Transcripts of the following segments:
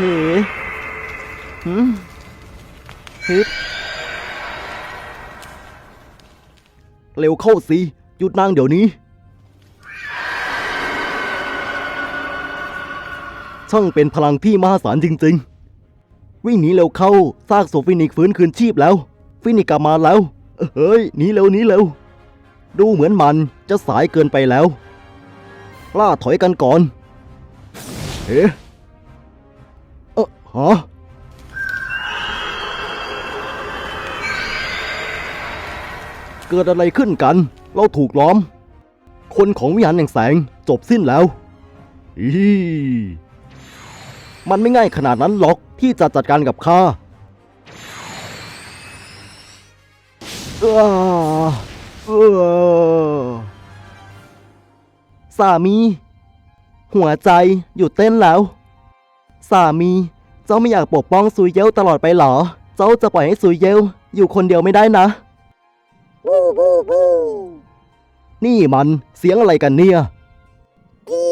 ฮ้หืมฮึบเร็วเข้าสิหยุดนางเดี๋ยวนี้ ช่างเป็นพลังที่มหาศาลจริง ๆ วิ่งหนีเร็วเข้าซากศพฟินิกฟื้นคืนชีพแล้ว ฟินิกกลับมาแล้ว เฮ้ยหนีเร็วหนีเร็ว ดูเหมือนมันจะสายเกินไปแล้วล่าถอยกันก่อนเอ๊ะ ฮะเกิดอะไรขึ้นกัน เราถูกล้อม คนของวิหารแห่งแสงจบสิ้นแล้วอีมันไม่ง่ายขนาดนั้นหรอกที่จะจัดการกับข้าอ้าเออสามี หัวใจหยุดเต้นแล้ว สามี จ้าไม่อยากปกป้องซุยเยลตลอดไปเหรอ เจ้าจะปล่อยให้ซุยเยลอยู่คนเดียวไม่ได้นะ บูบูบูนี่มันเสียงอะไรกันเนี่ยอี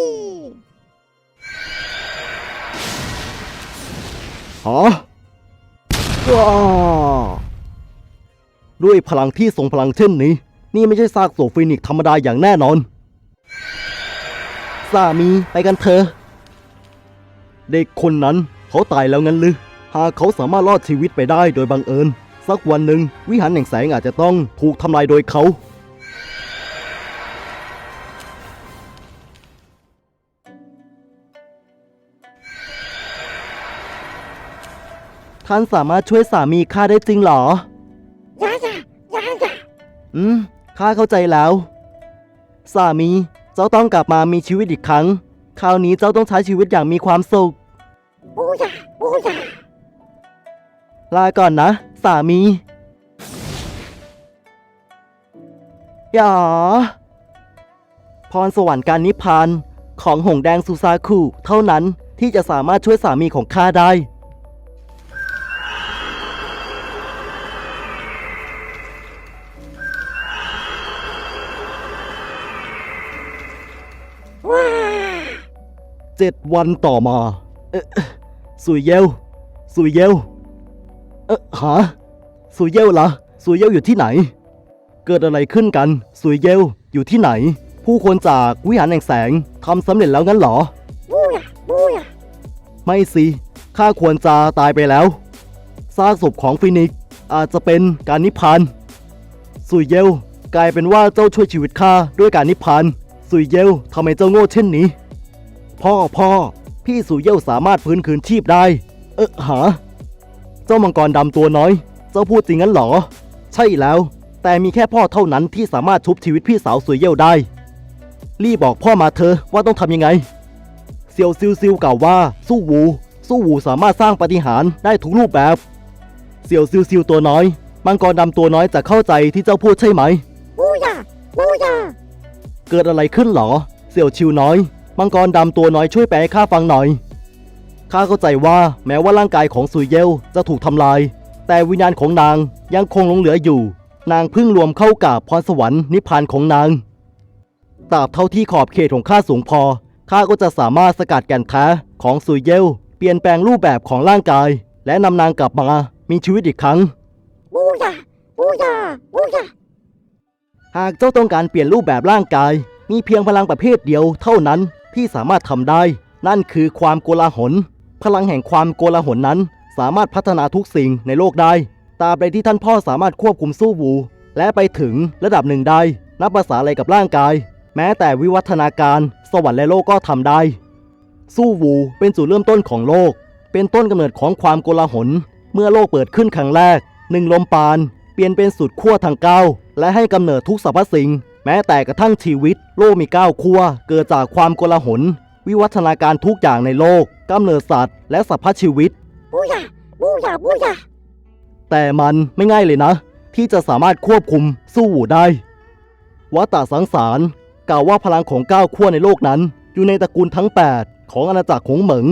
ฮะว้าด้วยพลังที่ทรงพลังเช่นนี้ นี่ไม่ใช่ซากโซฟินิกซ์ธรรมดาอย่างแน่นอน สามีไปกันเถอะ เด็กคนนั้น เขาตายแล้วงั้นหรือหากเขาสามารถรอดชีวิตไปได้โดยบังเอิญ สักวันหนึ่งวิหารแห่งแสงอาจจะต้องถูกทำลายโดยเขา ท่านสามารถช่วยสามีข้าได้จริงเหรอยายายายาอืม ข้าเข้าใจแล้ว สามี เจ้าต้องกลับมามีชีวิตอีกครั้ง คราวนี้เจ้าต้องใช้ชีวิตอย่างมีความสุข บูยาบูยาลาก่อนนะ สามีอย่าพรสวรรค์การนิพพานของหงแดงซูซาคุเท่านั้นที่จะสามารถช่วยสามีของข้าได้ ว้า เจ็ดวันต่อมาเอ๊ะ สุยเยลสุยเยลเอ๊ะหาสุยเยลเหรอสุยเยลอยู่ที่ไหน เกิดอะไรขึ้นกันสุยเยลอยู่ที่ไหน ผู้คนจากวิหารแห่งแสงทำสำเร็จแล้วงั้นเหรอบูยาบูยาไม่สิข้าควรจะตายไปแล้วซากศพของฟินิกซ์อาจจะเป็นการนิพพานสุยเยลกลายเป็นว่าเจ้าช่วยชีวิตข้าด้วยการนิพพานสุยเยลทำไมเจ้าโง่เช่นนี้ พ่อพ่อ พี่สุยเยลสามารถฟื้นคืนชีพได้ เออหา เจ้ามังกรดำตัวน้อย เจ้าพูดจริงงั้นเหรอ ใช่แล้ว แต่มีแค่พ่อเท่านั้นที่สามารถชุบชีวิตพี่สาวสุยเยลได้ รีบบอกพ่อมาเธอะว่าต้องทำยังไง เซียวซิวซิวกล่าวว่าสู้วู สู้วูสามารถสร้างปาฏิหารย์ได้ทุกรูปแบบ เซียวซิวซิวตัวน้อย มังกรดำตัวน้อยจะเข้าใจที่เจ้าพูดใช่ไหม บูยาบูยาเกิดอะไรขึ้นหรอ เสี่ยวชิวน้อย มังกรดำตัวน้อยช่วยแปลให้ข้าฟังหน่อย ข้าเข้าใจว่าแม้ว่าร่างกายของซุยเยลจะถูกทำลาย แต่วิญญาณของนางยังคงหลงเหลืออยู่ นางเพิ่งรวมเข้ากับพรสวรรค์นิพพานของนางตราบเท่าที่ขอบเขตของข้าสูงพอ ข้าก็จะสามารถสกัดแก่นแท้ของซุยเยลเปลี่ยนแปลงรูปแบบของร่างกาย และนำนางกลับมามีชีวิตอีกครั้งบูยาบูยาบูยาหากเจ้าต้องการเปลี่ยนรูปแบบร่างกาย มีเพียงพลังประเภทเดียวเท่านั้น ที่สามารถทำได้ นั่นคือความโกลาหล พลังแห่งความโกลาหลนั้น สามารถพัฒนาทุกสิ่งในโลกได้ตราบใดที่ท่านพ่อสามารถควบคุมสู้วู และไปถึงระดับหนึ่งได้นับภาษาอะไรกับร่างกาย แม้แต่วิวัฒนาการ สวรรค์และโลกก็ทำได้ สู้วูเป็นจุดเริ่มต้นของโลก เป็นต้นกำเนิดของความโกลาหล เมื่อโลกเปิดขึ้นครั้งแรกหนึ่งลมปาน เปลี่ยนเป็นสุดขั้วทางเก้าและให้กำเนิดทุกสรรพสิ่ง แม้แต่กระทั่งชีวิต โลกมีเก้าขั้วเกิดจากความโกลาหล วิวัฒนาการทุกอย่างในโลกกำเนิดสัตว์ และสรรพชีวิต บูยาบูยาบูยาแต่มันไม่ง่ายเลยนะ ที่จะสามารถควบคุมสู้หูได้วัตตาสังสารกล่าวว่าพลังของเก้าขั้วในโลกนั้น อยู่ในตระกูลทั้ง 8 ของอาณาจักรของเหมิง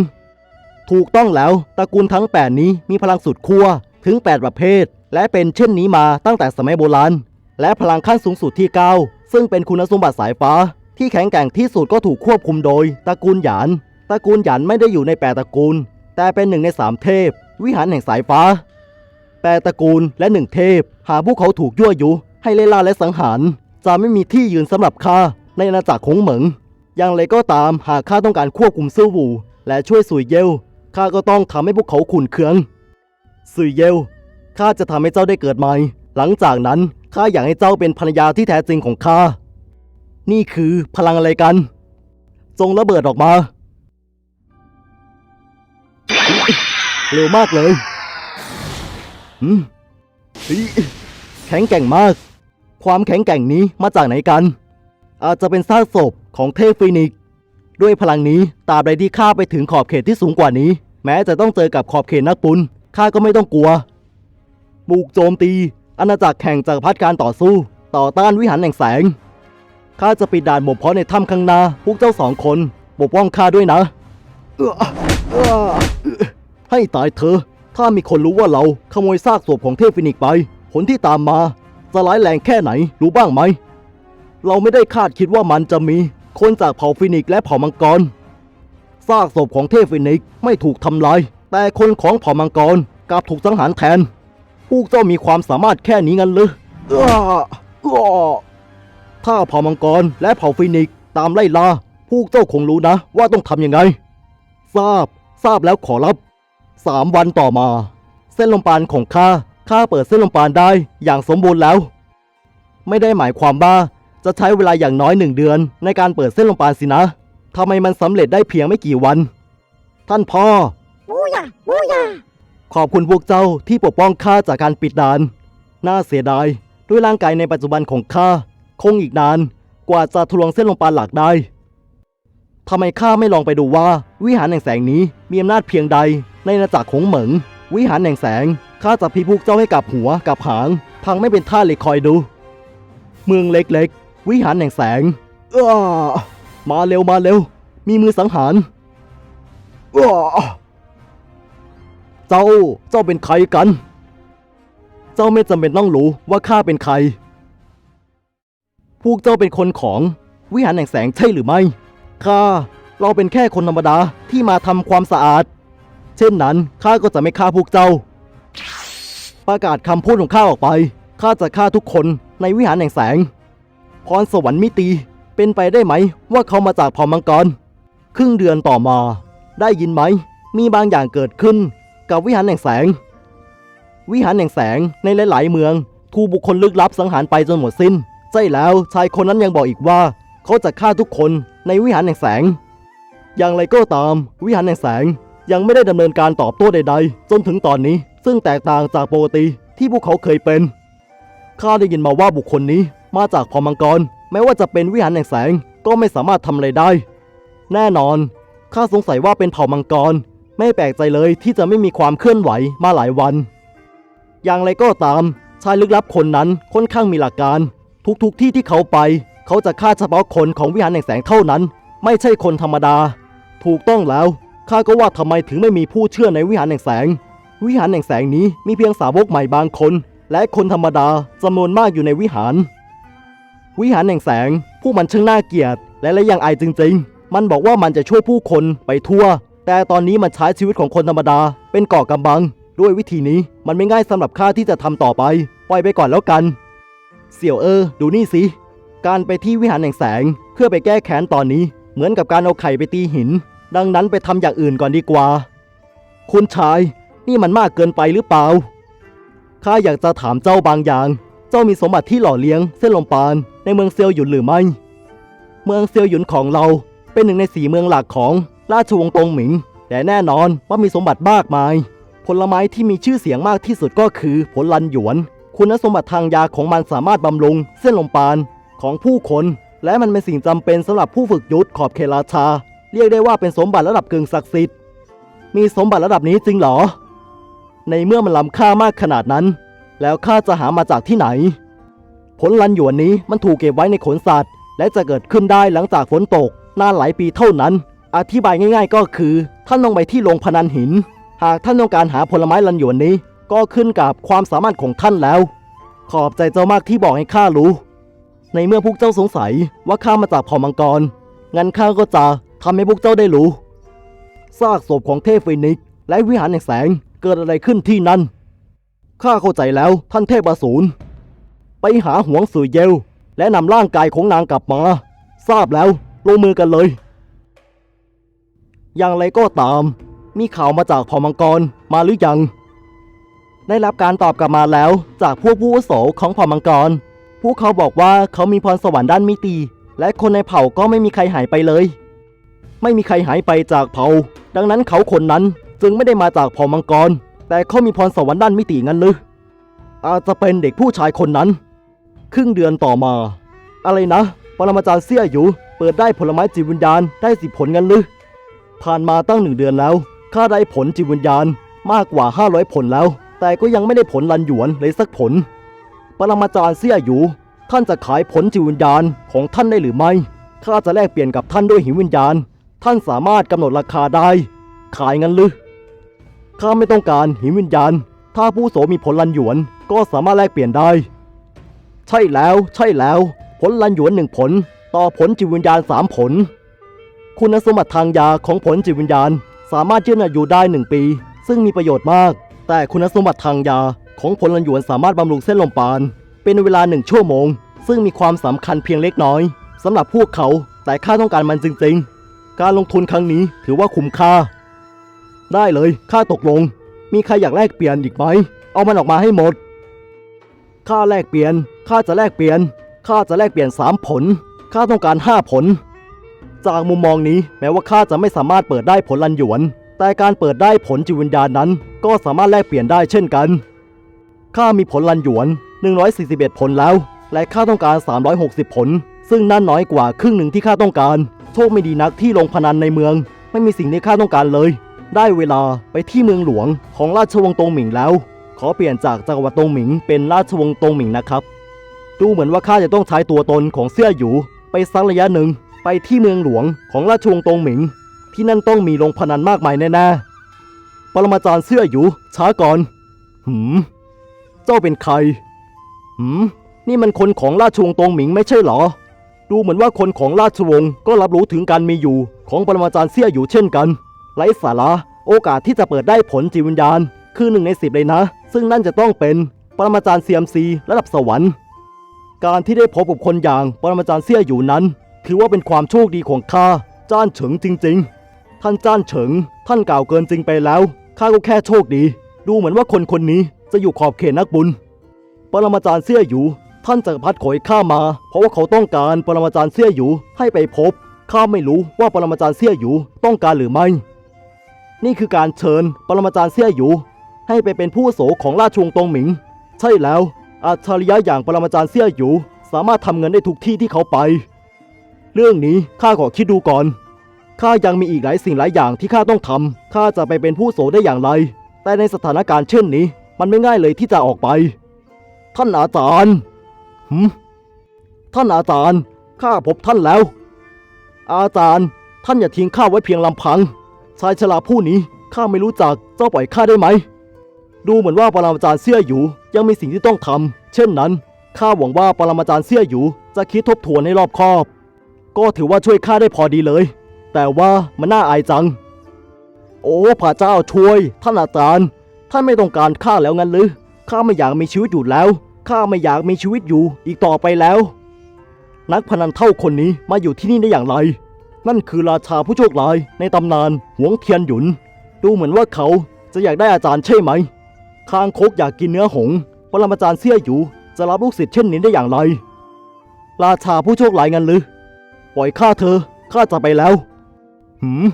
ถูกต้องแล้วตระกูลทั้ง 8 นี้มีพลังสุดขั้วถึง 8 ประเภท และเป็นเช่นนี้มาตั้งแต่สมัยโบราณ และพลังขั้นสูงสุดที่ 9 ซึ่งเป็นคุณสมบัติสายฟ้า ที่แข็งแกร่งที่สุดก็ถูกควบคุมโดยตระกูลหยาน ตระกูลหยานไม่ได้อยู่ในแปดตระกูล แต่เป็นหนึ่งในสามเทพ วิหารแห่งสายฟ้า แปดตระกูลและหนึ่งเทพ หากพวกเขาถูกยั่วยุ ให้เล่ล่าและสังหาร จะไม่มีที่ยืนสำหรับข้าในอาณาจักรคงเหมิง อย่างไรก็ตามหากข้าต้องการควบคุมซื่อวูและช่วยสุยเยลข้าก็ต้องทำให้พวกเขาขุนเคืองสุยเยลข้าจะทำให้เจ้าได้เกิดใหม่ หลังจากนั้นข้าอยากให้เจ้าเป็นภรรยาที่แท้จริงของข้า นี่คือพลังอะไรกัน จงระเบิดออกมา เร็วมากเลยหืมแข็งแกร่งมาก ความแข็งแกร่งนี้มาจากไหนกัน อาจจะเป็นซากศพของเทพฟีนิก ด้วยพลังนี้ตราบใดที่ข้าไปถึงขอบเขตที่สูงกว่านี้ แม้จะต้องเจอกับขอบเขตนักปุนข้าก็ไม่ต้องกลัว บุกโจมตี อาณาจักรแข่งจากรพัดการต่อสู้ ต่อต้านวิหารแห่งแสง ข้าจะปิดด่านหมบเพาะในถ้ำข้างหน้าพวกเจ้าสองคนปกป้องข้าด้วยนะ ให้ตายเถอะถ้ามีคนรู้ว่าเราขโมยซากศพของเทพฟินิกไป ผลที่ตามมาจะร้ายแรงแค่ไหนรู้บ้างไหม เราไม่ได้คาดคิดว่ามันจะมี คนจากเผ่าฟินิกและเผ่ามังกร ซากศพของเทพฟินิกไม่ถูกทำลาย แต่คนของเผ่ามังกรกลับถูกสังหารแทน พวกเจ้ามีความสามารถแค่นี้งั้นหรืออ้ออ้อถ้าเผ่ามังกรและเผ่าฟินิกซ์ตามไล่ล่าพวกเจ้าคงรู้นะ ว่าต้องทำยังไง ทราบ ทราบแล้วขอรับสามวันต่อมา เส้นลมปานของข้าข้าเปิดเส้นลมปานได้อย่างสมบูรณ์แล้ว ไม่ได้หมายความว่าจะใช้เวลาอย่างน้อยหนึ่งเดือน ในการเปิดเส้นลมปานสินะทำไมมันสำเร็จได้เพียงไม่กี่วัน ท่านพ่อ บูยาบูยา ขอบคุณพวกเจ้าที่ปกป้องข้าจากการปิดด่าน น่าเสียดาย ด้วยร่างกายในปัจจุบันของข้า คงอีกนาน กว่าจะทะลวงเส้นลงปานหลักได้ทำไมข้าไม่ลองไปดูว่า วิหารแห่งแสงนี้มีอำนาจเพียงใด ในอาณาจักรของเหมิง วิหารแห่งแสงข้าจะพิพวกเจ้าให้กับหัวกับหาง พังไม่เป็นท่าเลยคอยดู เมืองเล็กๆ วิหารแห่งแสงอ้ามาเร็วมาเร็ว มีมือสังหารอ้า เจ้า เจ้าเป็นใครกัน เจ้าไม่จำเป็นต้องรู้ว่าข้าเป็นใคร พวกเจ้าเป็นคนของวิหารแห่งแสงใช่หรือไม่ ข้า เราเป็นแค่คนธรรมดาที่มาทำความสะอาด เช่นนั้นข้าก็จะไม่ฆ่าพวกเจ้า ประกาศคำพูดของข้าออกไป ข้าจะฆ่าทุกคนในวิหารแห่งแสง พรสวรรค์มิตี เป็นไปได้ไหมว่าเขามาจากเผ่ามังกร ครึ่งเดือนต่อมา ได้ยินไหม มีบางอย่างเกิดขึ้น กับวิหารแห่งแสง วิหารแห่งแสงในหลาย ๆ เมืองถูกบุคคลลึกลับสังหารไปจนหมดสิ้นใช่แล้วชายคนนั้นยังบอกอีกว่า เขาจะฆ่าทุกคนในวิหารแห่งแสง อย่างไรก็ตาม วิหารแห่งแสงยังไม่ได้ดำเนินการตอบโต้ใด ๆ จนถึงตอนนี้ ซึ่งแตกต่างจากปกติที่พวกเขาเคยเป็นข้าได้ยินมาว่าบุคคลนี้มาจากเผ่ามังกร แม้ว่าจะเป็นวิหารแห่งแสงก็ไม่สามารถทำอะไรได้ แน่นอนข้าสงสัยว่าเป็นเผ่ามังกร ไม่แปลกใจเลยที่จะไม่มีความเคลื่อนไหวมาหลายวัน อย่างไรก็ตาม ชายลึกลับคนนั้นค่อนข้างมีหลักการ ทุกๆทที่ที่เขาไป เขาจะฆ่าเฉพาะคนของวิหารแห่งแสงเท่านั้น ไม่ใช่คนธรรมดา ถูกต้องแล้วข้าก็ว่าทำไมถึงไม่มีผู้เชื่อในวิหารแห่งแสง วิหารแห่งแสงนี้มีเพียงสาวกใหม่บางคน และคนธรรมดาจำนวนมากอยู่ในวิหาร วิหารแห่งแสง ผู้มันช่างน่าเกลียด และและยังอายจริง ๆ มันบอกว่ามันจะช่วยผู้คนไปทั่ว แต่ตอนนี้มันใช้ชีวิตของคนธรรมดา เป็นเก่อกำบัง ด้วยวิธีนี้มันไม่ง่ายสำหรับข้าที่จะทำต่อไป ปล่อยไปก่อนแล้วกัน เสี่ยวเออ ดูนี่สิ การไปที่วิหารแห่งแสง เพื่อไปแก้แค้นตอนนี้ เหมือนกับการเอาไข่ไปตีหิน ดังนั้นไปทำอย่างอื่นก่อนดีกว่า คุณชาย นี่มันมากเกินไปหรือเปล่าข้าอยากจะถามเจ้าบางอย่าง เจ้ามีสมบัติที่หล่อเลี้ยงเส้นลมปานในเมืองเซียวหยุนหรือไม่ เมืองเซียวหยุนของเราเป็นหนึ่งในสีเมืองหลักของ ราชวงศ์ตงหมิง แต่แน่นอนว่ามีสมบัติมากมาย ผลไม้ที่มีชื่อเสียงมากที่สุดก็คือผลลันหยวน คุณสมบัติทางยาของมันสามารถบำรุง เส้นลมปานของผู้คน และมันเป็นสิ่งจำเป็นสำหรับผู้ฝึกยุทธขอบเขตราชา เรียกได้ว่าเป็นสมบัติระดับกึ่งศักดิ์สิทธิ์ มีสมบัติระดับนี้จริงหรอ ในเมื่อมันล้ำค่ามากขนาดนั้น แล้วข้าจะหามาจากที่ไหน ผลลันหยวนนี้มันถูกเก็บไว้ในขนสัตว์ และจะเกิดขึ้นได้หลังจากฝนตกนานหลายปีเท่านั้น อธิบายง่ายๆ ก็คือ ท่านต้องไปที่โรงพนันหิน หากท่านต้องการหาผลไม้ลันหยวนนี้ ก็ขึ้นกับความสามารถของท่านแล้ว ขอบใจเจ้ามากที่บอกให้ข้ารู้ ในเมื่อพวกเจ้าสงสัยว่าข้ามาจากเผ่ามังกร งั้นข้าก็จะทำให้พวกเจ้าได้รู้ ซากศพของเทพฟินิกซ์และวิหารแห่งแสงเกิดอะไรขึ้นที่นั่น ข้าเข้าใจแล้วท่านเทพอสูร ไปหาหวงสุยเยวและนำร่างกายของนางกลับมา ทราบแล้วลงมือกันเลย อย่างไรก็ตาม มีข่าวมาจากเผ่ามังกรมาหรือยัง ได้รับการตอบกลับมาแล้วจากพวกผู้อาวุโสของเผ่ามังกร พวกเขาบอกว่าเขามีพรสวรรค์ด้านมิติ และคนในเผ่าก็ไม่มีใครหายไปเลย ไม่มีใครหายไปจากเผ่า ดังนั้นเขาคนนั้นจึงไม่ได้มาจากเผ่ามังกร แต่เขามีพรสวรรค์ด้านมิติงั้นหรืออาจจะเป็นเด็กผู้ชายคนนั้น ครึ่งเดือนต่อมา อะไรนะ ปรมาจารย์เสี่ยอยู่ เปิดได้ผลไม้จิตวิญญาณได้สิผลงั้นหรือ ผ่านมาตั้งหนึ่งเดือนแล้วข้าได้ผลจิตวิญญาณมากกว่า 500 ผลแล้ว แต่ก็ยังไม่ได้ผลลันหยวนเลยสักผล ปรมาจารย์เสี่ยอยู่ ท่านจะขายผลจิตวิญญาณของท่านได้หรือไม่ข้าจะแลกเปลี่ยนกับท่านด้วยหิววิญญาณ ท่านสามารถกำหนดราคาได้ ขายงั้นหรือข้าไม่ต้องการหิววิญญาณ ถ้าผู้โสมีผลลันหยวนก็สามารถแลกเปลี่ยนได้ ใช่แล้ว ใช่แล้ว ผลลันหยวนหนึ่งผล ต่อผลจิตวิญญาณสามผล คุณสมบัติทางยาของผลจิตวิญญาณ สามารถยืดอายุได้หนึ่งปี ซึ่งมีประโยชน์มาก แต่คุณสมบัติทางยาของผลลันหยวนสามารถบำรุงเส้นลมปาน เป็นเวลาหนึ่งชั่วโมง ซึ่งมีความสำคัญเพียงเล็กน้อยสำหรับพวกเขา แต่ข้าต้องการมันจริงๆ การลงทุนครั้งนี้ถือว่าคุ้มค่า ได้เลยข้าตกลง มีใครอยากแลกเปลี่ยนอีกไหม เอามันออกมาให้หมดค่าแลกเปลี่ยนข้าจะแลกเปลี่ยนข้าจะแลกเปลี่ยนสามผลข้าต้องการห้าผล จากมุมมองนี้ แม้ว่าข้าจะไม่สามารถเปิดได้ผลลันหยวน แต่การเปิดได้ผลจิตวิญญาณนั้น ก็สามารถแลกเปลี่ยนได้เช่นกันข้ามีผลลันหยวน 141 ผลแล้ว และข้าต้องการ 360 ผล ซึ่งนั่นน้อยกว่าครึ่งหนึ่งที่ข้าต้องการ โชคไม่ดีนักที่ลงพนันในเมือง ไม่มีสิ่งที่ข้าต้องการเลย ได้เวลาไปที่เมืองหลวงของราชวงศ์ตงหมิงแล้ว ขอเปลี่ยนจากจักรวรรดิตงหมิงเป็นราชวงศ์ตงหมิงนะครับ ดูเหมือนว่าข้าจะต้องใช้ตัวตนของเสี่ยหยูไปสักระยะหนึ่ง ไปที่เมืองหลวงของราชวงศ์ตงหมิง ที่นั่นต้องมีลงพนันมากมายแน่ๆ ปรมาจารย์เสี่ยหยูช้าก่อน หืม เจ้าเป็นใคร หืม นี่มันคนของราชวงศ์ตงหมิงไม่ใช่เหรอ ดูเหมือนว่าคนของราชวงศ์ก็รับรู้ถึงการมีอยู่ของปรมาจารย์เสี่ยหยูเช่นกันไร้สาระโอกาสที่จะเปิดได้ผลจิตวิญญาณ คือหนึ่งในสิบเลยนะ ซึ่งนั่นจะต้องเป็นปรมาจารย์เซียมซีระดับสวรรค์ การที่ได้พบกับคนอย่างปรมาจารย์เสี่ยหยูนั้น ถือว่าเป็นความโชคดีของข้าจ้านเฉิงจริง ๆ ท่านจ้านเฉิง ท่านกล่าวเกินจริงไปแล้วข้าก็แค่โชคดี ดูเหมือนว่าคนคนนี้จะอยู่ขอบเขตนักบุญ ปรมาจารย์เสี่ยหยูท่านจักรพรรดิขอยข้ามา เพราะว่าเขาต้องการปรมาจารย์เสี่ยหยูให้ไปพบข้าไม่รู้ว่าปรมาจารย์เสี่ยหยูต้องการหรือไม่ นี่คือการเชิญปรมาจารย์เสี่ยหยูให้ไปเป็นผู้โสของราชวงศ์ตงหมิง ใช่แล้ว อัจฉริยะอย่างปรมาจารย์เสี่ยหยูสามารถทำเงินได้ทุกที่ที่เขาไป เรื่องนี้ข้าขอคิดดูก่อน ข้ายังมีอีกหลายสิ่งหลายอย่างที่ข้าต้องทำข้าจะไปเป็นผู้โสได้อย่างไร แต่ในสถานการณ์เช่นนี้ มันไม่ง่ายเลยที่จะออกไป ท่านอาจารย์หืมท่านอาจารย์ ข้าพบท่านแล้ว อาจารย์ ท่านอย่าทิ้งข้าไว้เพียงลำพัง ชายชราผู้นี้ข้าไม่รู้จัก เจ้าปล่อยข้าได้ไหม ดูเหมือนว่าปรมาจารย์เสี่ยหยูยังมีสิ่งที่ต้องทำเช่นนั้น ข้าหวังว่าปรมาจารย์เสี่ยหยูจะคิดทบทวนให้รอบคอบ ก็ถือว่าช่วยข้าได้พอดีเลย แต่ว่ามันน่าอายจัง โอ้พระเจ้าช่วย ท่านอาจารย์ ท่านไม่ต้องการข้าแล้วงั้นหรือข้าไม่อยากมีชีวิตอยู่แล้ว ข้าไม่อยากมีชีวิตอยู่อีกต่อไปแล้ว นักพนันเท่าคนนี้มาอยู่ที่นี่ได้อย่างไร นั่นคือราชาผู้โชคร้ายในตำนานหวงเทียนหยุน ดูเหมือนว่าเขาจะอยากได้อาจารย์ใช่ไหม คางคกอยากกินเนื้อหงปรมาจารย์เสี่ยหยูจะรับลูกศิษย์เช่นนี้ได้อย่างไร ราชาผู้โชคร้ายงั้นหรือ ปล่อยข้าเธอ ข้าจะไปแล้ว หืม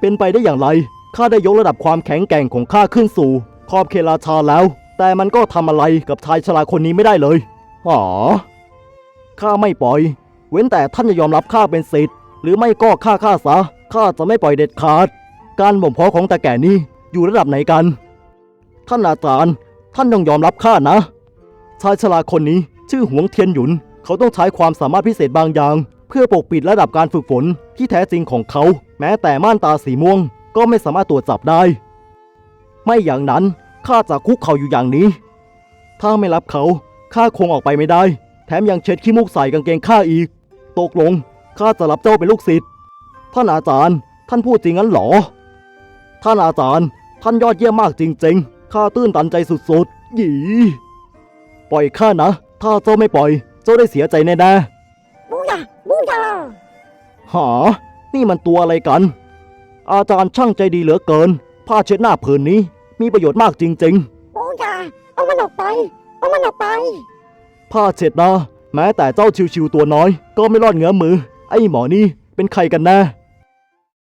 เป็นไปได้อย่างไร ข้าได้ยกระดับความแข็งแกร่งของข้าขึ้นสู่ขอบเขตราชาแล้ว แต่มันก็ทำอะไรกับชายชราคนนี้ไม่ได้เลยอ๋อข้าไม่ปล่อย เว้นแต่ท่านจะยอมรับข้าเป็นศิษย์หรือไม่ก็ฆ่าข้าซะ ข้าจะไม่ปล่อยเด็ดขาด การบ่มเพาะของตาแก่นี้อยู่ระดับไหนกัน ท่านอาจารย์ ท่านต้องยอมรับข้านะ ชายชราคนนี้ชื่อหวงเทียนหยุน เขาต้องใช้ความสามารถพิเศษบางอย่าง เพื่อปกปิดระดับการฝึกฝนที่แท้จริงของเขา แม้แต่ม่านตาสีม่วงก็ไม่สามารถตรวจจับได้ ไม่อย่างนั้นข้าจะคุกเข่าอยู่อย่างนี้ ถ้าไม่รับเขาข้าคงออกไปไม่ได้ แถมยังเช็ดขี้มูกใส่กางเกงข้าอีก ตกลงข้าจะรับเจ้าเป็นลูกศิษย์ท่านอาจารย์ ท่านพูดจริงงั้นหรอ ท่านอาจารย์ ท่านยอดเยี่ยมมากจริง ๆข้าตื้นตันใจสุดๆหยีปล่อยข้านะ ถ้าเจ้าไม่ปล่อย เจ้าได้เสียใจแน่บู ยาบูยาๆหา นี่มันตัวอะไรกัน อาจารย์ช่างใจดีเหลือเกิน ผ้าเช็ดหน้าผืนนี้ มีประโยชน์มากจริงๆบูยาเอามันออกไป เอามันออกไปผ้าเช็ดหน้า แม้แต่เจ้าชิวๆตัวน้อย ก็ไม่รอดเงื้อมือ ไอ้หมอนี่เป็นใครกันแน่